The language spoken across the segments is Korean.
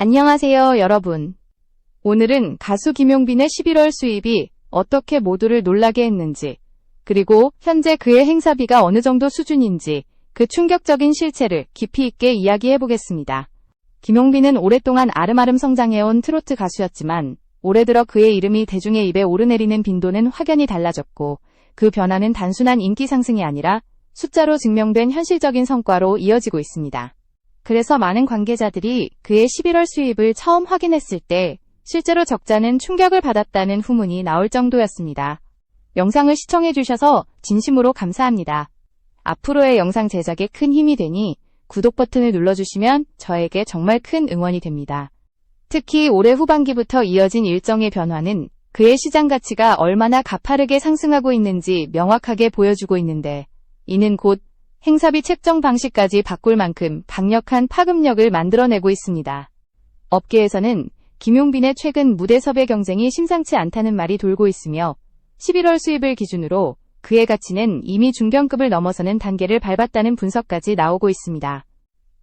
안녕하세요, 여러분. 오늘은 가수 김용빈의 11월 수입이 어떻게 모두를 놀라게 했는지, 그리고 현재 그의 행사비가 어느 정도 수준인지 그 충격적인 실체를 깊이 있게 이야기해 보겠습니다. 김용빈은 오랫동안 아름아름 성장해온 트로트 가수였지만 올해 들어 그의 이름이 대중의 입에 오르내리는 빈도는 확연히 달라졌고 그 변화는 단순한 인기 상승이 아니라 숫자로 증명된 현실적인 성과로 이어지고 있습니다. 그래서 많은 관계자들이 그의 11월 수입을 처음 확인했을 때 실제로 적자는 충격을 받았다는 후문이 나올 정도였습니다. 영상을 시청해주셔서 진심으로 감사합니다. 앞으로의 영상 제작에 큰 힘이 되니 구독 버튼을 눌러주시면 저에게 정말 큰 응원이 됩니다. 특히 올해 후반기부터 이어진 일정의 변화는 그의 시장 가치가 얼마나 가파르게 상승하고 있는지 명확하게 보여주고 있는데 이는 곧 행사비 책정 방식까지 바꿀 만큼 강력한 파급력을 만들어내고 있습니다. 업계에서는 김용빈의 최근 무대 섭외 경쟁이 심상치 않다는 말이 돌고 있으며 11월 수입을 기준으로 그의 가치는 이미 중견급을 넘어서는 단계를 밟았다는 분석까지 나오고 있습니다.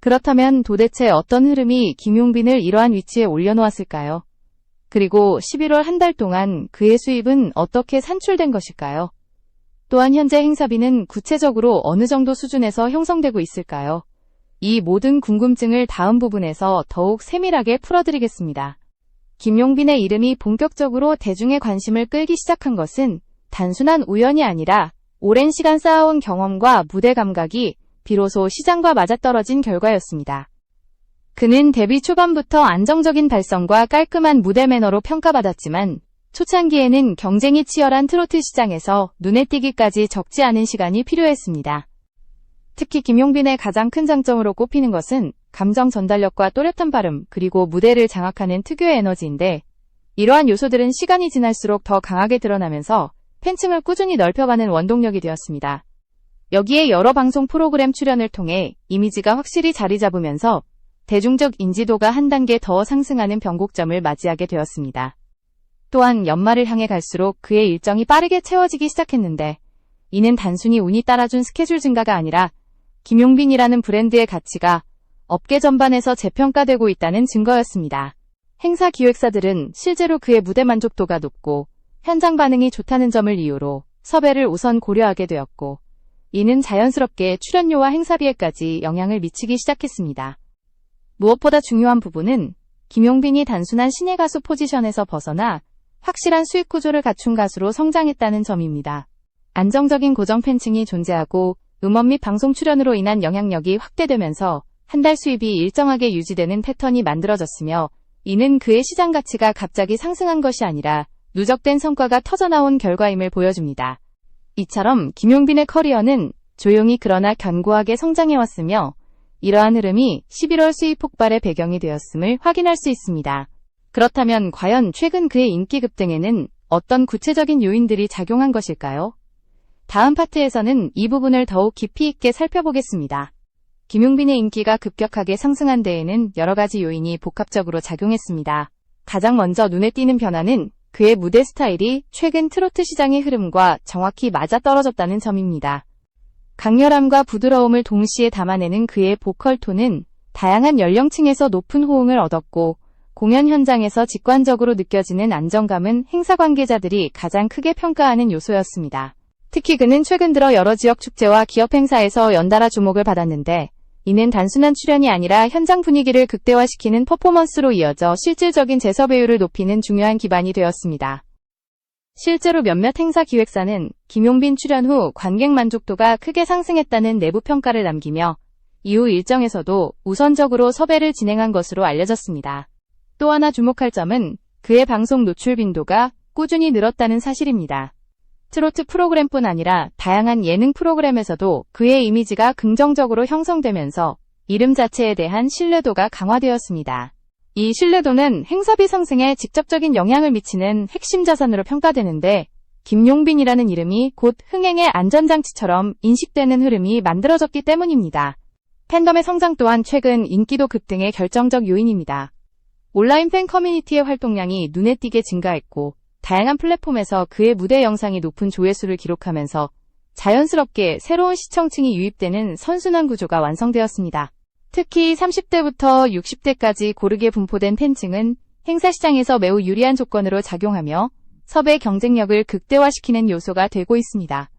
그렇다면 도대체 어떤 흐름이 김용빈을 이러한 위치에 올려놓았을까요? 그리고 11월 한 달 동안 그의 수입은 어떻게 산출된 것일까요? 또한 현재 행사비는 구체적으로 어느 정도 수준에서 형성되고 있을까요? 이 모든 궁금증을 다음 부분에서 더욱 세밀하게 풀어드리겠습니다. 김용빈의 이름이 본격적으로 대중의 관심을 끌기 시작한 것은 단순한 우연이 아니라 오랜 시간 쌓아온 경험과 무대 감각이 비로소 시장과 맞아떨어진 결과였습니다. 그는 데뷔 초반부터 안정적인 발성과 깔끔한 무대 매너로 평가받았지만 초창기에는 경쟁이 치열한 트로트 시장에서 눈에 띄기까지 적지 않은 시간이 필요했습니다. 특히 김용빈의 가장 큰 장점으로 꼽히는 것은 감정 전달력과 또렷한 발음, 그리고 무대를 장악하는 특유의 에너지인데, 이러한 요소들은 시간이 지날수록 더 강하게 드러나면서 팬층을 꾸준히 넓혀가는 원동력이 되었습니다. 여기에 여러 방송 프로그램 출연을 통해 이미지가 확실히 자리 잡으면서 대중적 인지도가 한 단계 더 상승하는 변곡점을 맞이하게 되었습니다. 또한 연말을 향해 갈수록 그의 일정이 빠르게 채워지기 시작했는데, 이는 단순히 운이 따라준 스케줄 증가가 아니라 김용빈이라는 브랜드의 가치가 업계 전반에서 재평가되고 있다는 증거였습니다. 행사 기획사들은 실제로 그의 무대 만족도가 높고 현장 반응이 좋다는 점을 이유로 섭외를 우선 고려하게 되었고, 이는 자연스럽게 출연료와 행사비에까지 영향을 미치기 시작했습니다. 무엇보다 중요한 부분은 김용빈이 단순한 신예 가수 포지션에서 벗어나 확실한 수익 구조를 갖춘 가수로 성장했다는 점입니다. 안정적인 고정 팬층이 존재하고 음원 및 방송 출연으로 인한 영향력이 확대되면서 한 달 수입이 일정하게 유지되는 패턴이 만들어졌으며 이는 그의 시장 가치가 갑자기 상승한 것이 아니라 누적된 성과가 터져나온 결과임을 보여줍니다. 이처럼 김용빈의 커리어는 조용히 그러나 견고하게 성장해왔으며 이러한 흐름이 11월 수입 폭발의 배경이 되었음을 확인할 수 있습니다. 그렇다면 과연 최근 그의 인기 급등에는 어떤 구체적인 요인들이 작용한 것일까요? 다음 파트에서는 이 부분을 더욱 깊이 있게 살펴보겠습니다. 김용빈의 인기가 급격하게 상승한 데에는 여러 가지 요인이 복합적으로 작용했습니다. 가장 먼저 눈에 띄는 변화는 그의 무대 스타일이 최근 트로트 시장의 흐름과 정확히 맞아떨어졌다는 점입니다. 강렬함과 부드러움을 동시에 담아내는 그의 보컬 톤은 다양한 연령층에서 높은 호응을 얻었고 공연 현장에서 직관적으로 느껴지는 안정감은 행사 관계자들이 가장 크게 평가하는 요소였습니다. 특히 그는 최근 들어 여러 지역 축제와 기업 행사에서 연달아 주목을 받았는데 이는 단순한 출연이 아니라 현장 분위기를 극대화시키는 퍼포먼스로 이어져 실질적인 재서 배율을 높이는 중요한 기반이 되었습니다. 실제로 몇몇 행사 기획사는 김용빈 출연 후 관객 만족도가 크게 상승했다는 내부 평가를 남기며 이후 일정에서도 우선적으로 섭외를 진행한 것으로 알려졌습니다. 또 하나 주목할 점은 그의 방송 노출 빈도가 꾸준히 늘었다는 사실입니다. 트로트 프로그램뿐 아니라 다양한 예능 프로그램에서도 그의 이미지가 긍정적으로 형성되면서 이름 자체에 대한 신뢰도가 강화되었습니다. 이 신뢰도는 행사비 상승에 직접적인 영향을 미치는 핵심 자산으로 평가되는데 김용빈이라는 이름이 곧 흥행의 안전장치처럼 인식되는 흐름이 만들어졌기 때문입니다. 팬덤의 성장 또한 최근 인기도 급등의 결정적 요인입니다. 온라인 팬 커뮤니티의 활동량이 눈에 띄게 증가했고 다양한 플랫폼에서 그의 무대 영상이 높은 조회수를 기록하면서 자연스럽게 새로운 시청층이 유입되는 선순환 구조가 완성되었습니다. 특히 30대부터 60대까지 고르게 분포된 팬층은 행사 시장에서 매우 유리한 조건으로 작용하며 섭외 경쟁력을 극대화시키는 요소가 되고 있습니다.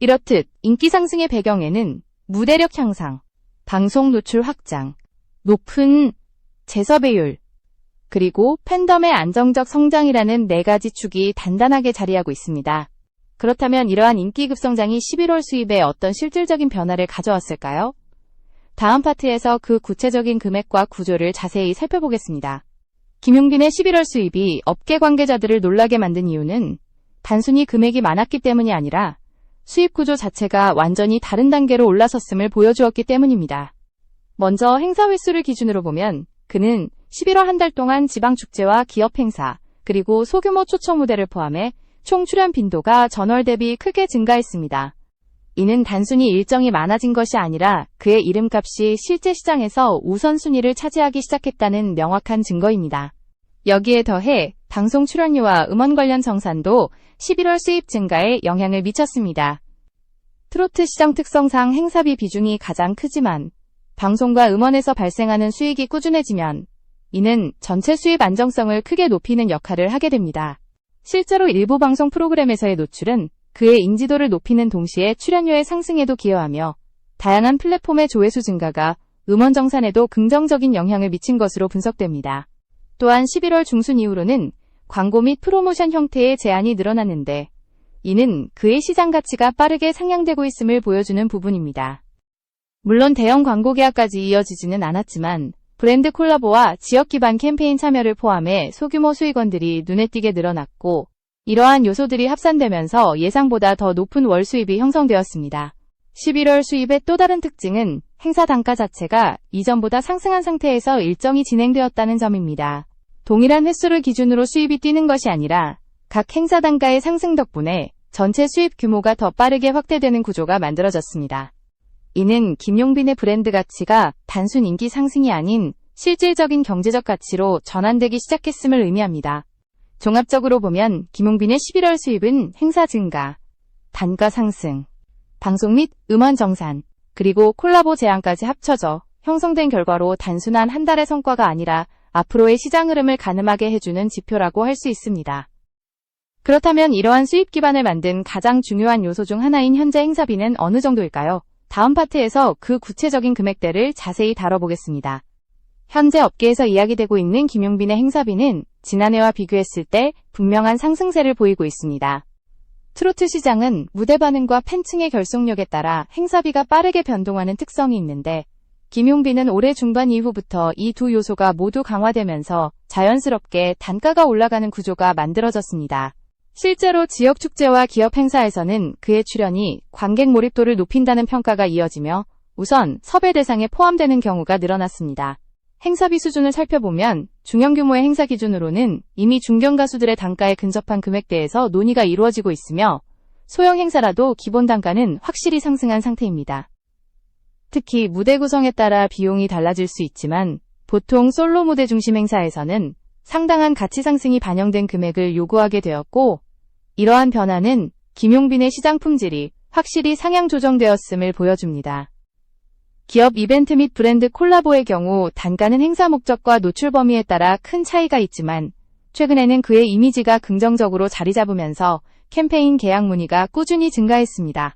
이렇듯 인기 상승의 배경에는 무대력 향상, 방송 노출 확장, 높은 재섭외율, 그리고 팬덤의 안정적 성장이라는 네 가지 축이 단단하게 자리하고 있습니다. 그렇다면 이러한 인기 급성장이 11월 수입에 어떤 실질적인 변화를 가져왔을까요? 다음 파트에서 그 구체적인 금액과 구조를 자세히 살펴보겠습니다. 김용빈의 11월 수입이 업계 관계자들을 놀라게 만든 이유는 단순히 금액이 많았기 때문이 아니라 수입 구조 자체가 완전히 다른 단계로 올라섰음을 보여주었기 때문입니다. 먼저 행사 횟수를 기준으로 보면 그는 11월 한 달 동안 지방축제와 기업 행사, 그리고 소규모 초청 무대를 포함해 총 출연 빈도가 전월 대비 크게 증가했습니다. 이는 단순히 일정이 많아진 것이 아니라 그의 이름값이 실제 시장에서 우선순위를 차지하기 시작했다는 명확한 증거입니다. 여기에 더해 방송 출연료와 음원 관련 정산도 11월 수입 증가에 영향을 미쳤습니다. 트로트 시장 특성상 행사비 비중이 가장 크지만 방송과 음원에서 발생하는 수익이 꾸준해지면 이는 전체 수입 안정성을 크게 높이는 역할을 하게 됩니다. 실제로 일부 방송 프로그램에서의 노출은 그의 인지도를 높이는 동시에 출연료의 상승에도 기여하며 다양한 플랫폼의 조회수 증가가 음원 정산에도 긍정적인 영향을 미친 것으로 분석됩니다. 또한 11월 중순 이후로는 광고 및 프로모션 형태의 제한이 늘어났는데 이는 그의 시장 가치가 빠르게 상향되고 있음을 보여주는 부분입니다. 물론 대형 광고 계약까지 이어지지는 않았지만 브랜드 콜라보와 지역 기반 캠페인 참여를 포함해 소규모 수익원들이 눈에 띄게 늘어났고 이러한 요소들이 합산되면서 예상보다 더 높은 월 수입이 형성되었습니다. 11월 수입의 또 다른 특징은 행사 단가 자체가 이전보다 상승한 상태에서 일정이 진행되었다는 점입니다. 동일한 횟수를 기준으로 수입이 뛰는 것이 아니라 각 행사 단가의 상승 덕분에 전체 수입 규모가 더 빠르게 확대되는 구조가 만들어졌습니다. 이는 김용빈의 브랜드 가치가 단순 인기 상승이 아닌 실질적인 경제적 가치로 전환되기 시작했음을 의미합니다. 종합적으로 보면 김용빈의 11월 수입은 행사 증가, 단가 상승, 방송 및 음원 정산, 그리고 콜라보 제안까지 합쳐져 형성된 결과로 단순한 한 달의 성과가 아니라 앞으로의 시장 흐름을 가늠하게 해주는 지표라고 할 수 있습니다. 그렇다면 이러한 수입 기반을 만든 가장 중요한 요소 중 하나인 현재 행사비는 어느 정도일까요? 다음 파트에서 그 구체적인 금액대를 자세히 다뤄보겠습니다. 현재 업계에서 이야기되고 있는 김용빈의 행사비는 지난해와 비교했을 때 분명한 상승세를 보이고 있습니다. 트로트 시장은 무대 반응과 팬층의 결속력에 따라 행사비가 빠르게 변동하는 특성이 있는데 김용빈은 올해 중반 이후부터 이 두 요소가 모두 강화되면서 자연스럽게 단가가 올라가는 구조가 만들어졌습니다. 실제로 지역 축제와 기업 행사에서는 그의 출연이 관객 몰입도를 높인다는 평가가 이어지며 우선 섭외 대상에 포함되는 경우가 늘어났습니다. 행사비 수준을 살펴보면 중형 규모의 행사 기준으로는 이미 중견 가수들의 단가에 근접한 금액대에서 논의가 이루어지고 있으며 소형 행사라도 기본 단가는 확실히 상승한 상태입니다. 특히 무대 구성에 따라 비용이 달라질 수 있지만 보통 솔로 무대 중심 행사에서는 상당한 가치 상승이 반영된 금액을 요구하게 되었고 이러한 변화는 김용빈의 시장 품질이 확실히 상향 조정되었음을 보여줍니다. 기업 이벤트 및 브랜드 콜라보의 경우 단가는 행사 목적과 노출 범위에 따라 큰 차이가 있지만 최근에는 그의 이미지가 긍정적으로 자리 잡으면서 캠페인 계약 문의가 꾸준히 증가했습니다.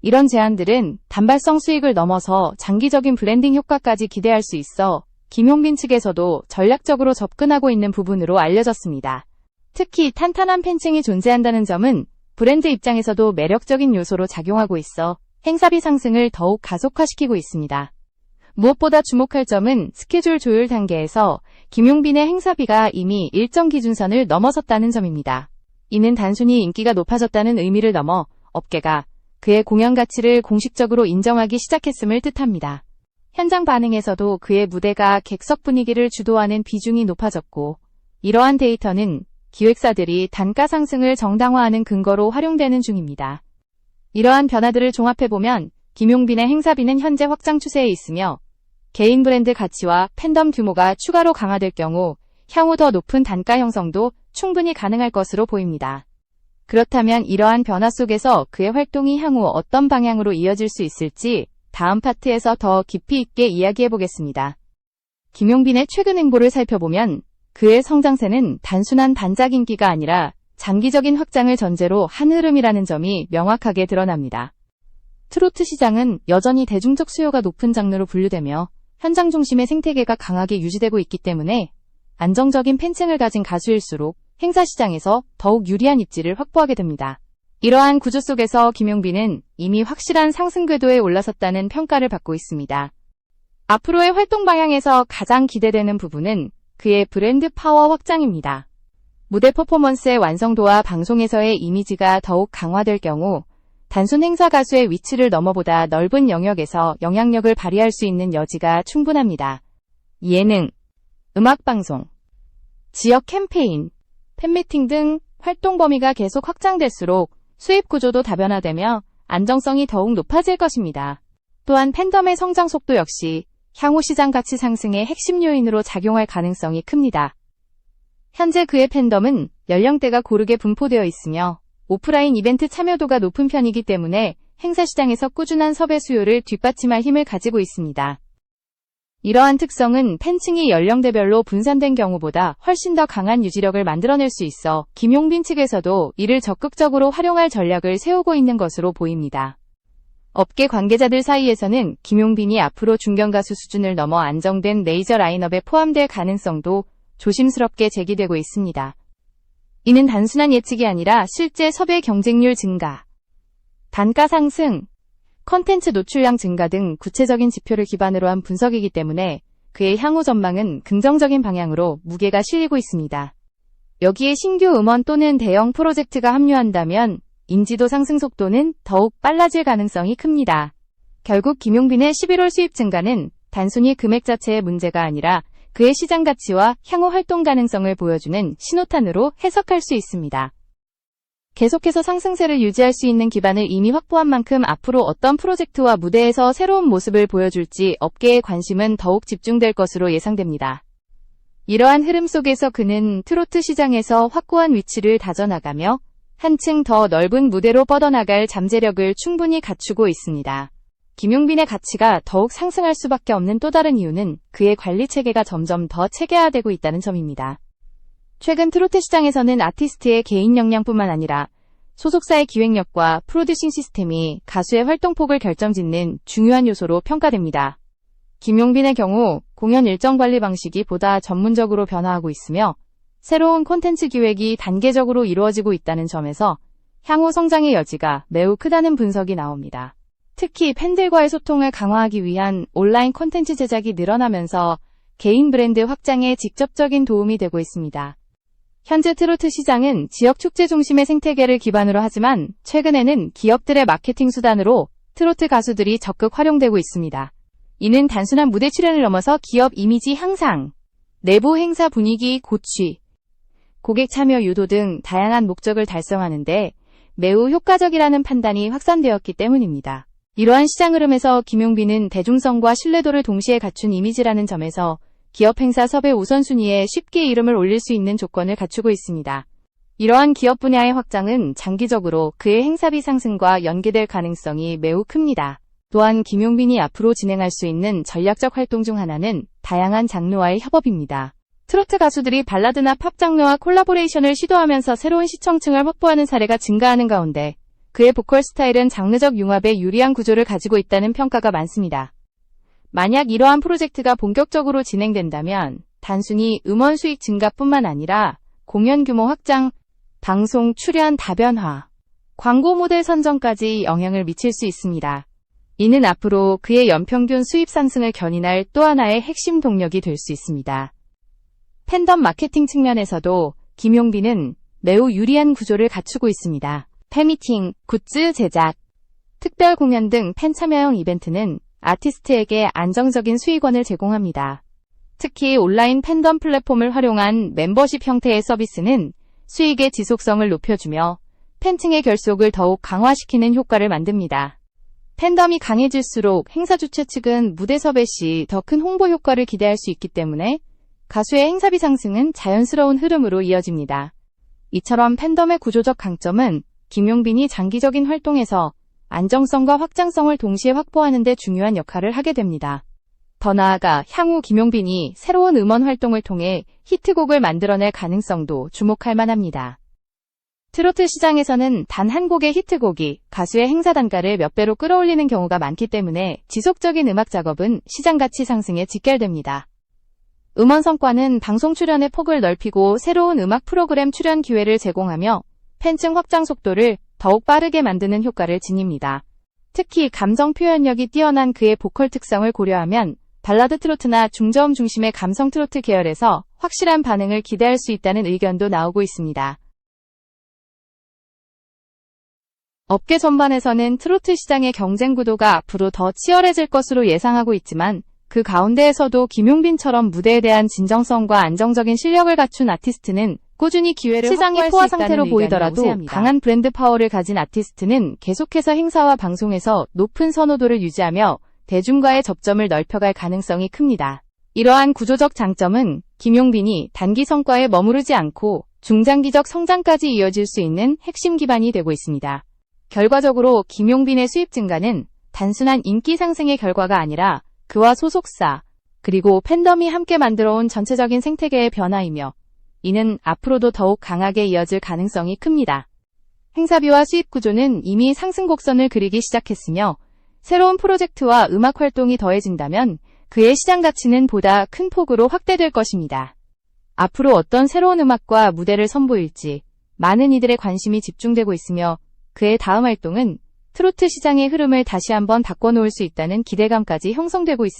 이런 제안들은 단발성 수익을 넘어서 장기적인 브랜딩 효과까지 기대할 수 있어 김용빈 측에서도 전략적으로 접근하고 있는 부분으로 알려졌습니다. 특히 탄탄한 팬층이 존재한다는 점은 브랜드 입장에서도 매력적인 요소로 작용하고 있어 행사비 상승을 더욱 가속화시키고 있습니다. 무엇보다 주목할 점은 스케줄 조율 단계에서 김용빈의 행사비가 이미 일정 기준선을 넘어섰다는 점입니다. 이는 단순히 인기가 높아졌다는 의미를 넘어 업계가 그의 공연 가치를 공식적으로 인정하기 시작했음을 뜻합니다. 현장 반응에서도 그의 무대가 객석 분위기를 주도하는 비중이 높아졌고, 이러한 데이터는 기획사들이 단가 상승을 정당화하는 근거로 활용되는 중입니다. 이러한 변화들을 종합해보면 김용빈의 행사비는 현재 확장 추세에 있으며 개인 브랜드 가치와 팬덤 규모가 추가로 강화될 경우 향후 더 높은 단가 형성도 충분히 가능할 것으로 보입니다. 그렇다면 이러한 변화 속에서 그의 활동이 향후 어떤 방향으로 이어질 수 있을지 다음 파트에서 더 깊이 있게 이야기해 보겠습니다. 김용빈의 최근 행보를 살펴보면 그의 성장세는 단순한 반짝 인기가 아니라 장기적인 확장을 전제로 한 흐름이라는 점이 명확하게 드러납니다. 트로트 시장은 여전히 대중적 수요가 높은 장르로 분류되며 현장 중심의 생태계가 강하게 유지되고 있기 때문에 안정적인 팬층을 가진 가수일수록 행사 시장에서 더욱 유리한 입지를 확보하게 됩니다. 이러한 구조 속에서 김용빈은 이미 확실한 상승 궤도에 올라섰다는 평가를 받고 있습니다. 앞으로의 활동 방향에서 가장 기대되는 부분은 그의 브랜드 파워 확장입니다. 무대 퍼포먼스의 완성도와 방송에서의 이미지가 더욱 강화될 경우 단순 행사 가수의 위치를 넘어보다 넓은 영역에서 영향력을 발휘할 수 있는 여지가 충분합니다. 예능, 음악방송, 지역 캠페인, 팬미팅 등 활동 범위가 계속 확장될수록 수입 구조도 다변화되며 안정성이 더욱 높아질 것입니다. 또한 팬덤의 성장 속도 역시 향후 시장 가치 상승의 핵심 요인으로 작용할 가능성이 큽니다. 현재 그의 팬덤은 연령대가 고르게 분포되어 있으며 오프라인 이벤트 참여도가 높은 편이기 때문에 행사 시장에서 꾸준한 섭외 수요를 뒷받침할 힘을 가지고 있습니다. 이러한 특성은 팬층이 연령대별로 분산된 경우보다 훨씬 더 강한 유지력을 만들어낼 수 있어 김용빈 측에서도 이를 적극적으로 활용할 전략을 세우고 있는 것으로 보입니다. 업계 관계자들 사이에서는 김용빈이 앞으로 중견가수 수준을 넘어 안정된 레이저 라인업에 포함될 가능성도 조심스럽게 제기되고 있습니다. 이는 단순한 예측이 아니라 실제 섭외 경쟁률 증가, 단가 상승, 컨텐츠 노출량 증가 등 구체적인 지표를 기반으로 한 분석이기 때문에 그의 향후 전망은 긍정적인 방향으로 무게가 실리고 있습니다. 여기에 신규 음원 또는 대형 프로젝트가 합류한다면 인지도 상승 속도는 더욱 빨라질 가능성이 큽니다. 결국 김용빈의 11월 수입 증가는 단순히 금액 자체의 문제가 아니라 그의 시장 가치와 향후 활동 가능성을 보여주는 신호탄으로 해석할 수 있습니다. 계속해서 상승세를 유지할 수 있는 기반을 이미 확보한 만큼 앞으로 어떤 프로젝트와 무대에서 새로운 모습을 보여줄지 업계의 관심은 더욱 집중될 것으로 예상됩니다. 이러한 흐름 속에서 그는 트로트 시장에서 확고한 위치를 다져나가며 한층 더 넓은 무대로 뻗어나갈 잠재력을 충분히 갖추고 있습니다. 김용빈의 가치가 더욱 상승할 수밖에 없는 또 다른 이유는 그의 관리 체계가 점점 더 체계화되고 있다는 점입니다. 최근 트로트 시장에서는 아티스트의 개인 역량뿐만 아니라 소속사의 기획력과 프로듀싱 시스템이 가수의 활동폭을 결정짓는 중요한 요소로 평가됩니다. 김용빈의 경우 공연 일정 관리 방식이 보다 전문적으로 변화하고 있으며 새로운 콘텐츠 기획이 단계적으로 이루어지고 있다는 점에서 향후 성장의 여지가 매우 크다는 분석이 나옵니다. 특히 팬들과의 소통을 강화하기 위한 온라인 콘텐츠 제작이 늘어나면서 개인 브랜드 확장에 직접적인 도움이 되고 있습니다. 현재 트로트 시장은 지역 축제 중심의 생태계를 기반으로 하지만 최근에는 기업들의 마케팅 수단으로 트로트 가수들이 적극 활용되고 있습니다. 이는 단순한 무대 출연을 넘어서 기업 이미지 향상, 내부 행사 분위기 고취, 고객 참여 유도 등 다양한 목적을 달성하는데 매우 효과적이라는 판단이 확산되었기 때문입니다. 이러한 시장 흐름에서 김용빈은 대중성과 신뢰도를 동시에 갖춘 이미지라는 점에서 기업 행사 섭외 우선순위에 쉽게 이름을 올릴 수 있는 조건을 갖추고 있습니다. 이러한 기업 분야의 확장은 장기적으로 그의 행사비 상승과 연계될 가능성이 매우 큽니다. 또한 김용빈이 앞으로 진행할 수 있는 전략적 활동 중 하나는 다양한 장르와의 협업입니다. 트로트 가수들이 발라드나 팝 장르와 콜라보레이션을 시도하면서 새로운 시청층을 확보하는 사례가 증가하는 가운데 그의 보컬 스타일은 장르적 융합에 유리한 구조를 가지고 있다는 평가가 많습니다. 만약 이러한 프로젝트가 본격적으로 진행된다면 단순히 음원 수익 증가뿐만 아니라 공연 규모 확장, 방송 출연 다변화, 광고 모델 선정까지 영향을 미칠 수 있습니다. 이는 앞으로 그의 연평균 수입 상승을 견인할 또 하나의 핵심 동력이 될 수 있습니다. 팬덤 마케팅 측면에서도 김용빈은 매우 유리한 구조를 갖추고 있습니다. 팬미팅, 굿즈 제작, 특별 공연 등 팬 참여형 이벤트는 아티스트에게 안정적인 수익원을 제공합니다. 특히 온라인 팬덤 플랫폼을 활용한 멤버십 형태의 서비스는 수익의 지속성을 높여주며 팬층의 결속을 더욱 강화시키는 효과를 만듭니다. 팬덤이 강해질수록 행사 주최 측은 무대 섭외 시 더 큰 홍보 효과를 기대할 수 있기 때문에 가수의 행사비 상승은 자연스러운 흐름으로 이어집니다. 이처럼 팬덤의 구조적 강점은 김용빈이 장기적인 활동에서 안정성과 확장성을 동시에 확보하는 데 중요한 역할을 하게 됩니다. 더 나아가 향후 김용빈이 새로운 음원 활동을 통해 히트곡을 만들어낼 가능성도 주목할 만합니다. 트로트 시장에서는 단 한 곡의 히트곡이 가수의 행사 단가를 몇 배로 끌어올리는 경우가 많기 때문에 지속적인 음악 작업은 시장 가치 상승에 직결됩니다. 음원 성과는 방송 출연의 폭을 넓히고 새로운 음악 프로그램 출연 기회를 제공하며 팬층 확장 속도를 더욱 빠르게 만드는 효과를 지닙니다. 특히 감정 표현력이 뛰어난 그의 보컬 특성을 고려하면 발라드 트로트나 중저음 중심의 감성 트로트 계열에서 확실한 반응을 기대할 수 있다는 의견도 나오고 있습니다. 업계 전반에서는 트로트 시장의 경쟁 구도가 앞으로 더 치열해질 것으로 예상하고 있지만 그 가운데에서도 김용빈처럼 무대에 대한 진정성과 안정적인 실력을 갖춘 아티스트는 꾸준히 기회를 시장이 포화 상태로 보이더라도 강한 브랜드 파워를 가진 아티스트는 계속해서 행사와 방송에서 높은 선호도를 유지하며 대중과의 접점을 넓혀갈 가능성이 큽니다. 이러한 구조적 장점은 김용빈이 단기 성과에 머무르지 않고 중장기적 성장까지 이어질 수 있는 핵심 기반이 되고 있습니다. 결과적으로 김용빈의 수입 증가는 단순한 인기 상승의 결과가 아니라 그와 소속사, 그리고 팬덤이 함께 만들어온 전체적인 생태계의 변화이며 이는 앞으로도 더욱 강하게 이어질 가능성이 큽니다. 행사비와 수입 구조는 이미 상승 곡선을 그리기 시작했으며 새로운 프로젝트와 음악 활동이 더해진다면 그의 시장 가치는 보다 큰 폭으로 확대될 것입니다. 앞으로 어떤 새로운 음악과 무대를 선보일지 많은 이들의 관심이 집중되고 있으며 그의 다음 활동은 트로트 시장의 흐름을 다시 한번 바꿔놓을 수 있다는 기대감까지 형성되고 있습니다.